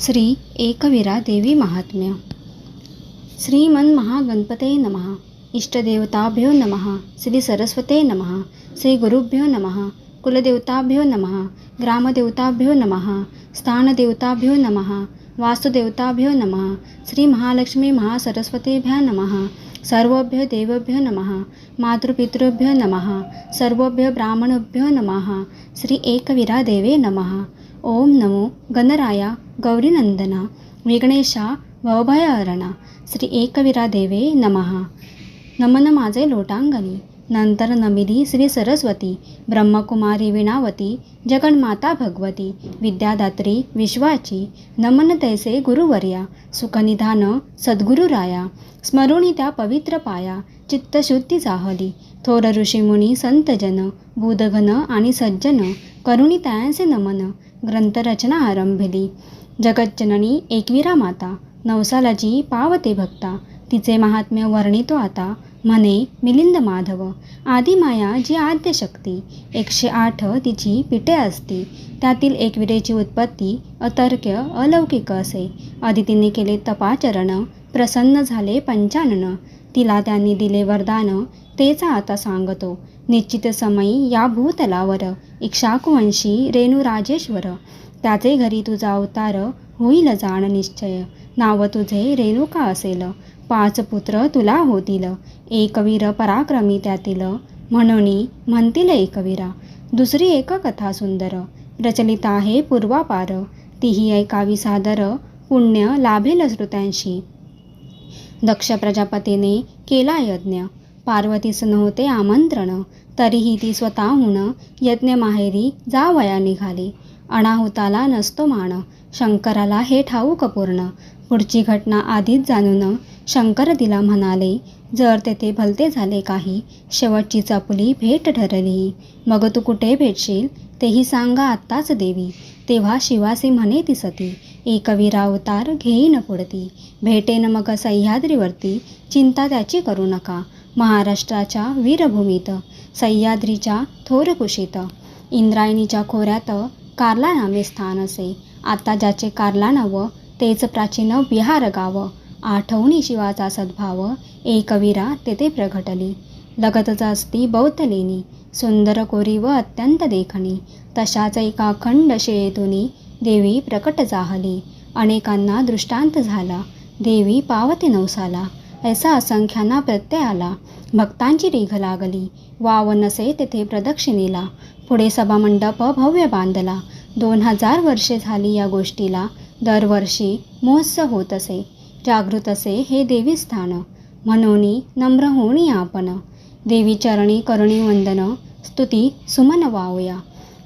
श्री एकवीरा देवी महात्म्य। श्रीमन महागणपते नमः। इष्टदेवताभ्यो नमः। श्री सरस्वते नमः। श्री गुरुभ्यो नमः। कुलदेवताभ्यो नमः। ग्रामदेवताभ्यो नमः। स्थानदेवताभ्यो नमः। वास्तुदेवताभ्यो नमः। श्री महालक्ष्मी महासरस्वतीभ्यः नमः। सर्वभ्य देवभ्यो नमः। मातृपितृभ्यो नमः। सर्वभ्य ब्राह्मणभ्यो नमः। श्री एकवीरा देवे नमः। ओम नमो गणराया गौरीनंदना विघ्नेशा भवभयहरणा श्री एकवीरा देवे नमः। नमन माझे लोटांगणी नंतर नमिली श्री सरस्वती ब्रह्मकुमारी विणावती जगन्माता भगवती विद्यादात्री विश्वाची नमन तैसे गुरुवर्या सुखनिधान सद्गुरुराया स्मरुणी त्या पवित्र पाया चित्तशुद्धी जाहली थोर ऋषीमुनी संतजन बुधघन आणि सज्जन करुणी तयांचे नमन ग्रंथरचना आरंभिली. जगज्जननी एकविरा माता नवसालाची पावते भक्ता तिचे महात्म्य वर्णितो आता म्हणे मिलिंद माधव आदिमाया जी आद्यशक्ती एकशे आठ तिची पिठे असती त्यातील एकविरेची उत्पत्ती अतर्क्य अलौकिक असे. आदितीने केले तपाचरण प्रसन्न झाले पंचानन तिला त्यांनी दिले वरदान तेच आता सांगतो. निश्चित समयी या भूतलावर इक्षाकुवंशी रेणू राजेश्वर त्याचे घरी तुझा अवतार होईल जाण निश्चय. नाव तुझे रेणुका असेल. पाच पुत्र तुला होतील. एकवीर पराक्रमी त्यातील. म्हणून म्हणतील एकवीरा. दुसरी एक कथा सुंदर. प्रचलित आहे पूर्वापार. तीही ऐकावी सादर. पुण्य लाभेल श्रुत्यांशी. दक्ष प्रजापतीने केला यज्ञ. पार्वतीस नव्हते आमंत्रण. तरीही ती स्वतःहून यज्ञ माहेरी जावया निघाली. अनाहुताला नसतो मान. शंकराला हे ठाऊक पूर्ण. पुढची घटना आधीच जाणून शंकर तिला म्हणाले जर तेथे भलते झाले काही शेवटची चपली भेट ठरली. मग तू कुठे भेटशील? तेही सांगा आत्ताच देवी. तेव्हा शिवासी म्हणे ती सती. एकवीरा अवतार घेईन पुढती भेटेन मग सह्याद्रीवरती चिंता त्याची करू नका महाराष्ट्राच्या वीरभूमीत सह्याद्रीच्या थोर कुशीत इंद्रायणीच्या खोऱ्यात कार्ला नामे स्थान असे आता ज्याचे कार्ला नाव तेच प्राचीन विहार गाव आठवणी शिवाचा सद्भाव एकवीरा तेथे प्रगटली लगतच असती बौद्ध लेणी सुंदर कोरी व अत्यंत देखणी तशाच एका अखंड शेळेतुनी देवी प्रकट जाहली. अनेकांना दृष्टांत झाला. देवी पावते नवसाला. ऐसा असंख्यांना प्रत्यय आला. भक्तांची रीघ लागली. वाव नसे तेथे प्रदक्षिणेला. पुढे सभामंडप भव्य बांधला. दोन हजार वर्षे झाली या गोष्टीला. दरवर्षी महोत्सव होत असे. जागृत असे हे देवी स्थान. म्हणून नम्र होणी आपण. देवी चरणी करुणी वंदन. स्तुती सुमन वावया.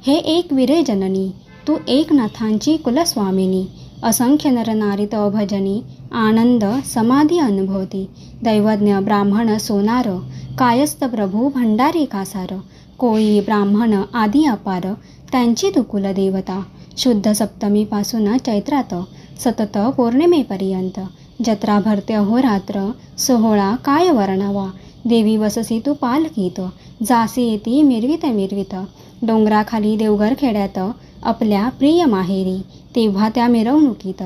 हे एक विरे जननी. तू एकनाथांची कुलस्वामिनी. असंख्य नरनारीत अभजनी आनंद समाधी अनुभवती. दैवज्ञ ब्राह्मण सोनार कायस्थ प्रभू भंडारी कासार. कोळी ब्राह्मण आदी अपार त्यांची तुकुल देवता शुद्ध सप्तमीपासून चैत्रात सतत पौर्णिमेपर्यंत. जत्रा भरते अहोरात्र सोहळा काय वर्णावा? देवी वससी तू पालखीत. जासी येती मिरवित मिरवित. डोंगराखाली देवघर खेड्यात आपल्या प्रिय माहेरी तेव्हा त्या मिरवणुकीत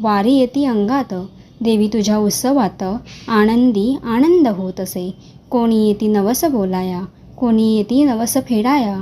वारी येती अंगात. देवी तुझ्या उत्सवात आनंदी आनंद होत असे. कोणी येती नवस बोलाया कोणी येती नवस फेडाया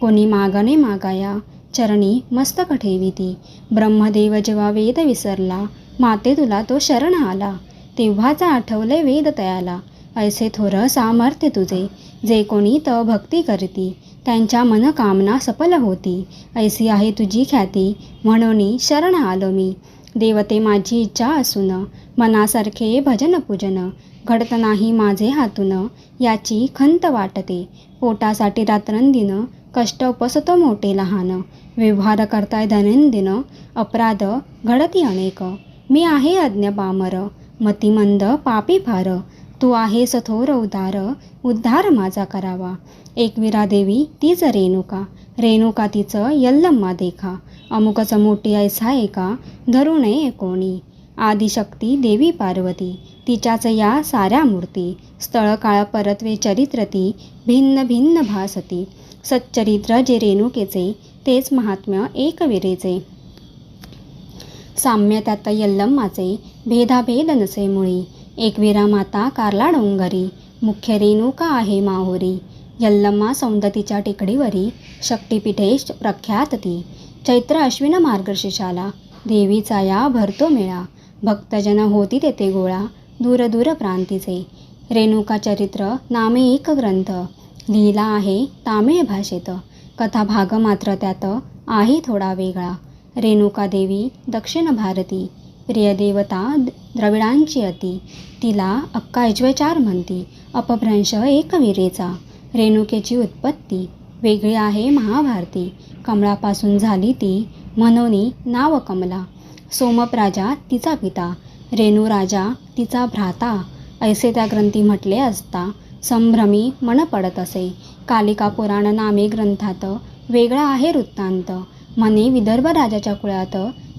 कोणी मागणे मागाया चरणी मस्तक ठेविती. ब्रह्मदेव जेव्हा वेद विसरला माते तुला तो शरण आला. तेव्हाचा आठवले वेद तयाला. ऐसे थोर सामर्थ्य तुझे जे कोणी त भक्ती करती. त्यांच्या मनकामना सफल होती. ऐसी आहे तुझी ख्याती म्हणून शरण आलो मी. देवते माझी इच्छा असून मनासारखे भजन पूजन. घडत नाही माझे हातून याची खंत वाटते. पोटासाठी रात्रंदिन कष्ट उपसतो मोठे लहान. व्यवहार करताय दैनंदिन अपराध घडती अनेक. मी आहे अज्ञ पामर मतिमंद पापी फार. तू आहेस थोर उदार उद्धार माझा करावा. एकविरा देवी तीच रेणुका. रेणुका तिचं यल्लम्मा देखा. अमुकच मोठी ऐसा एका धरू नये कोणी. आदिशक्ती देवी पार्वती. तिच्याच या साऱ्या मूर्ती. स्थळ काळ परत्वे चरित्र ती भिन्न भिन्न भासती. सच्चरित्र जे रेणुकेचे तेच महात्म्य एकविरेचे. साम्य त्यात यल्लम्माचे भेदाभेद नसे मुळी. एकवीरा माता कारला डोंगरी मुख्य रेणुका आहे माहुरी यल्लम्मा सौंदतीच्या टेकडीवरी शक्तिपीठे प्रख्यात ती चैत्र अश्विन मार्गशीर्षाला देवीचा या भरतो मेळा भक्तजन होती तेथे गोळा दूरदूर प्रांतीचे रेणुका चरित्र नामे एक ग्रंथ लिहिला आहे तामिळ भाषेत कथा भाग मात्र त्यात आहे थोडा वेगळा रेणुका देवी दक्षिण भारती प्रिय देवता द्रविडांची अति. तिला अक्का यज्वचार म्हणती. अपभ्रंश एकवीरेचा. रेणुकेची उत्पत्ती. वेगळी आहे महाभारती. कमळापासून झाली ती मनोनी नाव कमला सोमप्राजा तिचा पिता. रेणुराजा तिचा भ्राता. ऐसे त्या ग्रंथी म्हटले असता संभ्रमी मन पडत असे. कालिका पुराण नामे ग्रंथात वेगळा आहे वृत्तांत. म्हणे विदर्भ राजाच्या कुळात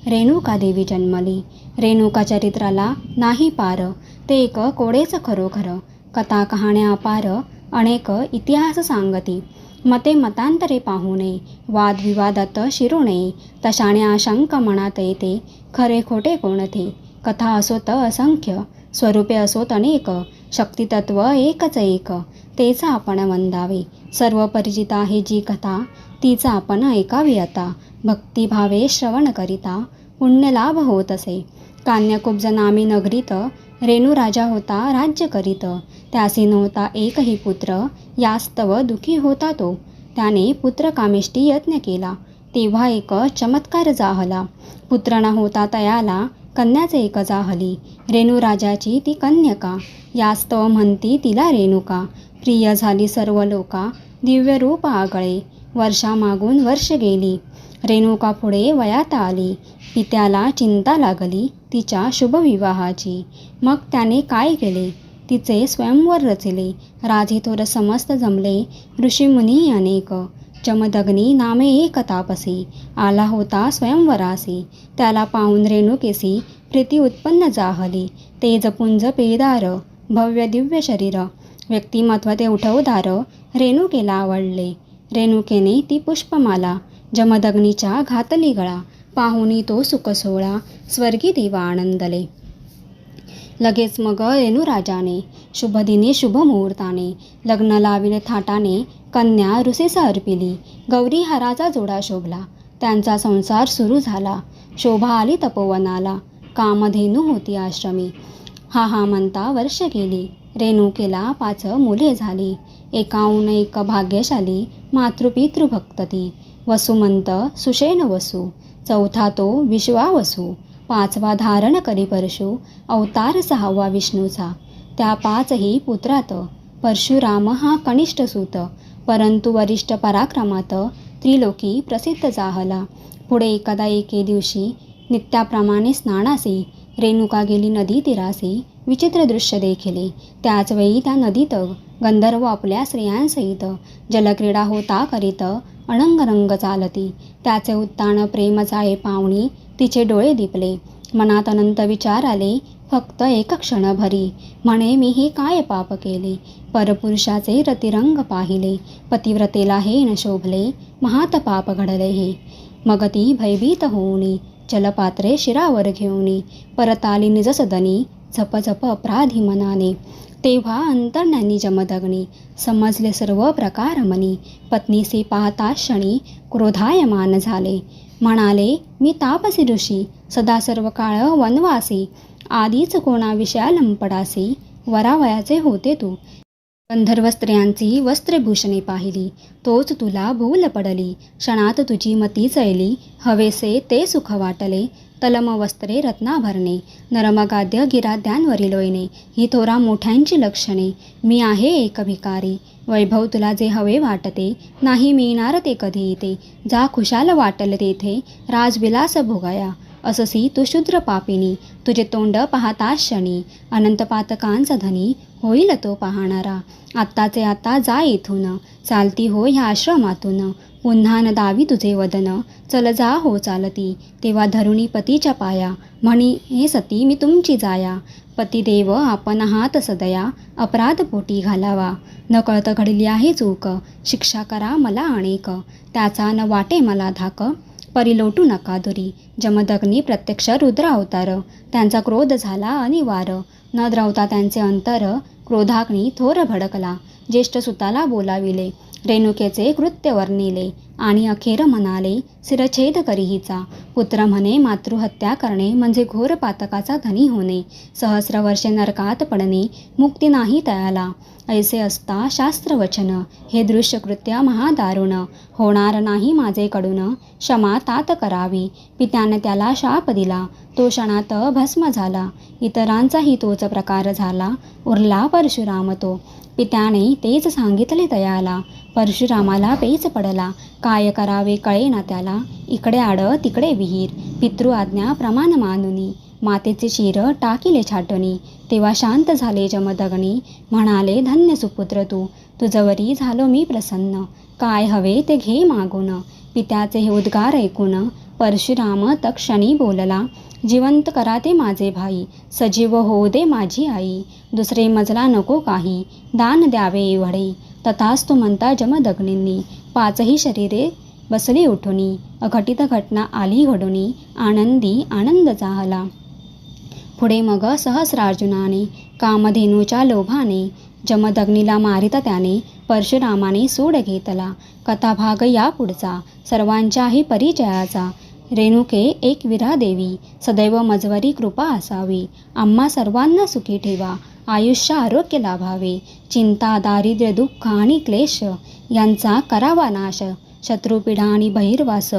रेणुका देवी जन्मली. रेणुका चरित्राला नाही पार. ते एक कोडेच खरोखर. कथा कहाण्या अपार. अनेक इतिहास सांगती. मते मतांतरे पाहू नये. वादविवादात शिरू नये. तशाने आशंक मनात येते. खरे खोटे कोणते कथा असोत असंख्य. स्वरूपे असोत अनेक. शक्तितत्व एकच एक. तेच आपण वंदावे सर्व परिचित आहे जी कथा. तिचा आपण ऐकावी आता. भक्तिभावे श्रवण करिता पुण्यलाभ होत असे. कान्यकुब्ज नामी नगरीत रेणू राजा होता राज्य करीत. त्यासी नव्हता एकही पुत्र यास्तव दुखी होता तो. त्याने पुत्रकामेष्टी यत्न केला. तेव्हा एक चमत्कार जाहला. पुत्र न होता तयाला कन्याचे एक जाहली. रेणू राजाची ती कन्यका. यास्तव म्हणती तिला रेणुका. प्रिय झाली सर्व लोका दिव्यरूप आगळे. वर्षा वर्षामागून वर्ष गेली. रेणुका पुढे वयात आली. पित्याला चिंता लागली तिच्या शुभविवाहाची. मग त्याने काय केले? तिचे स्वयंवर रचले. राजे थोर समस्त जमले. ऋषीमुनी अनेक. चमदग्नी नामे एक तापसी. आला होता स्वयंवरासी. त्याला पाहून रेणुकेसी प्रीती उत्पन्न जाहली. तेजपुंज पेदार. भव्य दिव्य शरीर. व्यक्तिमत्व ते उठवदार रेणुकेला आवडले. रेणुकेने ती पुष्पमाला जमदग्नीच्या घातली गळा पाहुनी तो सुखसोळा स्वर्गी देवा आनंदले. लगेच मग रेणुराजाने शुभदिने शुभमुहूर्ताने लग्न लाविले थाटाने कन्या ऋषीस अर्पिली गौरी हराचा जोडा शोभला त्यांचा संसार सुरू झाला शोभा आली तपोवनाला कामधेनू होती आश्रमी. हा हा म्हणता वर्ष गेली रेणुकेला पाच मुले झाली एकाहून एक भाग्यशाली मातृपितृभक्त ती. वसुमंत सुषेण वसू चौथा तो विश्वावसू पाचवा धारण करी परशु अवतार सहावा विष्णूचा. त्या पाचही पुत्रात परशुराम हा कनिष्ठ सूत परंतु वरिष्ठ पराक्रमात त्रिलोकी प्रसिद्ध जाहला. पुढे एकदा एके दिवशी नित्याप्रमाणे स्नानासी रेणुका गेली नदी तीरासी विचित्र दृश्य देखिले. त्याचवेळी त्या नदीत गंधर्व आपल्या स्त्रियांसहित जलक्रीडा होता करीत अणंगरंग चालती. त्याचे उत्तान प्रेम जाळे पावणी तिचे डोळे दिपले. मनात अनंत विचार आले फक्त एक क्षण भरी म्हणे मी हे काय पाप केले? परपुरुषाचे रतिरंग पाहिले. पतिव्रतेला हे न शोभले. महात पाप घडले हे. मग ती भयभीत होऊनी जलपात्रे शिरावर घेऊनी परताली निजसदनी झपझप झप झप अपराधी मनाने. तेव्हा अंतर्ज्ञानी जमदग्नी समजले सर्व प्रकार मनी. पत्नीसी पाहता क्षणी क्रोधायमान झाले. म्हणाले मी तापसी ऋषी सदा सर्व काळ वनवासी आधीच कोणा विषया लंपडासी वरावयाचे होते तू. गंधर्व स्त्रियांची वस्त्रभूषणे पाहिली तोच तुला भूल पडली क्षणात तुझी मती चैली हवेसे ते सुख वाटले तलम वस्त्रे रत्नाभरणे नरमगाद्य गिराद्यांवरील लोयने ही थोरा मोठ्यांची लक्षणे. मी आहे एक भिकारी. वैभव तुला जे हवे वाटते नाही मिळणार ते कधी येते जा खुशाल वाटल तेथे राजविलास भोगाया. अससी तू शूद्र पापिनी तुझे तोंड पाहता क्षणी. अनंतपातकांचा धनी होईल तो पाहणारा. आत्ताचे आत्ता जा येथून चालती हो ह्या आश्रमातून. पुन्हा न दावी तुझे वदन. चल जा हो चालती. तेव्हा धरुणी पतीच्या पाया. म्हणी हे सती मी तुमची जाया. पतिदेव आपण आहात सदया. अपराध पोटी घालावा. न कळत घडली आहे चूक. शिक्षा करा मला अनेक. त्याचा न वाटे मला धाक. परिलोटू नका दुरी. जमदग्नी प्रत्यक्ष रुद्र अवतार त्यांचा क्रोध झाला अनिवार. न द्रवता त्यांचे अंतर. क्रोधाग्नी थोर भडकला. ज्येष्ठ सुताला बोलाविले. रेणुकेचे कृत्य वर्णिले. आणि अखेर म्हणाले सिरछेद करीहीचा. पुत्र म्हणे मातृहत्या करणे म्हणजे घोर पातकाचा धनी होणे. सहस्र वर्षे नरकात पडणे मुक्ती नाही तयाला ऐसे असता शास्त्रवचन. हे दृश्यकृत्य महादारुण. होणार नाही माझेकडून क्षमा तात करावी. पित्याने त्याला शाप दिला. तो क्षणात भस्म झाला. इतरांचाही तोच प्रकार झाला. उरला परशुराम तो. पित्याने तेच सांगितले तयाला. परशुरामाला पेच पडला. काय करावे कळेना त्याला. इकडे आड तिकडे विहीर. पितृ आज्ञा प्रमाण मानुनी. मातेचे शिर टाकिले छाटणी. तेव्हा शांत झाले जमदगणी म्हणाले धन्य सुपुत्र तू. तुझवरी झालो मी प्रसन्न. काय हवे ते घे मागून. पित्याचे हे उद्गार ऐकून परशुराम तक्षणी बोलला जिवंत करा ते माझे भाई. सजीव होऊ दे माझी आई. दुसरे मजला नको काही. दान द्यावे एवढे. तथास्तु म्हणता जमदग्नींनी. पाचही शरीरे बसली उठोनी अघटित घटना आली घडोनी आनंदी आनंद चाहला पुढे मग सहस्रार्जुनाने कामधेनूच्या लोभाने जमदग्नीला मारित त्याने परशुरामाने सूड घेतला. कथाभाग या पुढचा सर्वांच्याही परिचयाचा. रेणुके एक विरा देवी सदैव मजवरी कृपा असावी. आम्हा सर्वांना सुखी ठेवा आयुष्य आरोग्य लाभावे. चिंता दारिद्र्य दुःख आणि क्लेश यांचा करावा नाश. शत्रुपिढा आणि बहिर्वास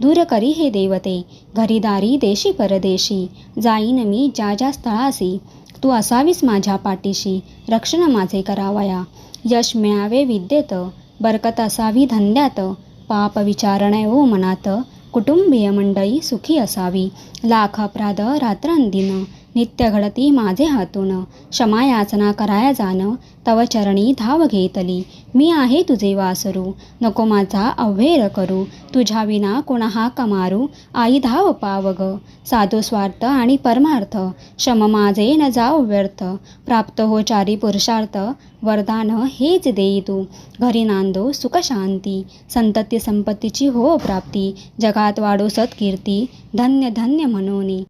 दूर करी हे देवते. घरीदारी देशी परदेशी. जाईन मी ज्या ज्या स्थळासी. तू असावीस माझ्या पाठीशी. रक्षण माझे करावया. यश मिळावे विद्येत. बरकत असावी धंद्यात. पाप विचारणे ओ मनात. कुटुंबीय मंडळी सुखी असावी. लाख अपराध रात्रंदिन. नित्य घडती माझे हातून. क्षमा याचना कराया जाण. तव चरणी धाव घेतली. मी आहे तुझे वासरू. नको माझा अव्हेर करू. तुझ्या विना कोणा हा कमारू. आई धाव पावग. साधू स्वार्थ आणि परमार्थ. शम माझे न जाव व्यर्थ. प्राप्त हो चारी पुरुषार्थ. वरदान हेच देई तू. घरी नांदो सुख शांती. संतती संपत्तीची हो प्राप्ती. जगात वाढो सत्कीर्ती. धन्य धन्य म्हणोनी.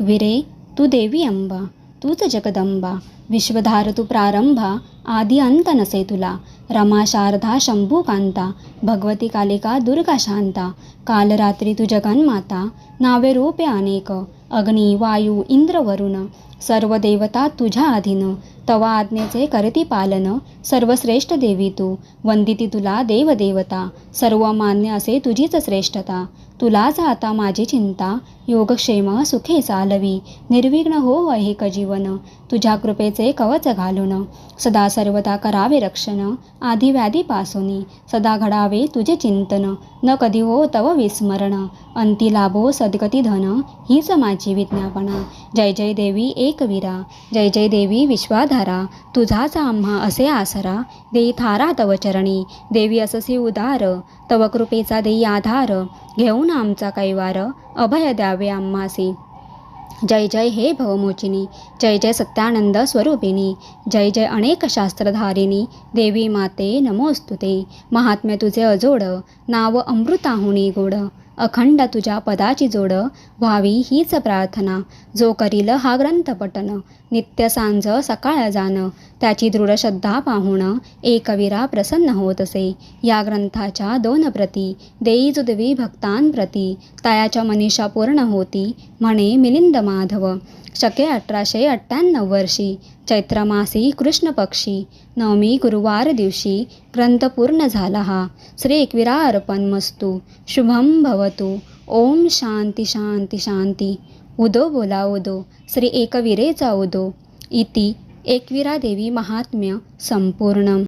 विरे तू देवी अंबा तूच जगदंबा विश्वधार तू प्रारंभा आदी अंत नसे तुला रमा शारदा शंभू कांता भगवती कालिका दुर्गा शांता कालरात्री तू जगन्माता नावे रूपे अनेक अग्नी वायू इंद्र वरुण सर्व देवता तुझ्या अधीन तवा आज्ञेचे करती पालन सर्वश्रेष्ठ देवी तू वंदिती तुला देवदेवता सर्व मान्य असे तुझीच श्रेष्ठता तुलाच आता माझी चिंता. योगक्षेम सुखे चालवी. निर्विघ्न हो ऐक जीवन. तुझ्या कृपेचे कवच घालून. सदा सर्वदा करावे रक्षण. आधी व्याधीपासुनी सदा घडावे तुझे चिंतन. न कधी हो तव विस्मरण. अंती लाभो सद्गती धन. हीच माझी विज्ञापना. जय जय देवी एकवीरा. जय जय देवी विश्वाधारा. तुझाच आम्हा असे आसरा. देई थारा तव चरणी. देवी अससी उदार. तव कृपेचा देई आधार. घेऊन आमचा कैवार अभय द्यावे आम्हासी. जय जय हे भवमोचिनी जय जय सत्यानंद स्वरूपिणी जय जय अनेक शास्त्रधारिणी देवी माते नमोस्तुते महात्म्य तुझे अजोड नाव अमृताहुणी गोड. अखंड तुझ्या पदाची जोड व्हावी हीच प्रार्थना. जो करील हा ग्रंथ पठन. नित्य सांज सकाळ जाण. त्याची दृढ श्रद्धा पाहून एकवीरा प्रसन्न होत असे. या ग्रंथाच्या दोन प्रती. देई जुदवी भक्तांप्रती तयाच्या मनीषा पूर्ण होती. म्हणे मिलिंद माधव. शके अठराशे अठ्ठ्याण्णव वर्षी. चैत्रमासी कृष्णपक्षी नवमी गुरुवार दिवशी ग्रंथ पूर्ण झाला हा. श्री एकविरा अर्पण मस्तू शुभम भवतु. ओम शांती शांती शांती. उदो बोला उदो. श्री एकविरेचा उदो. इति एकविरा देवी महात्म्य संपूर्ण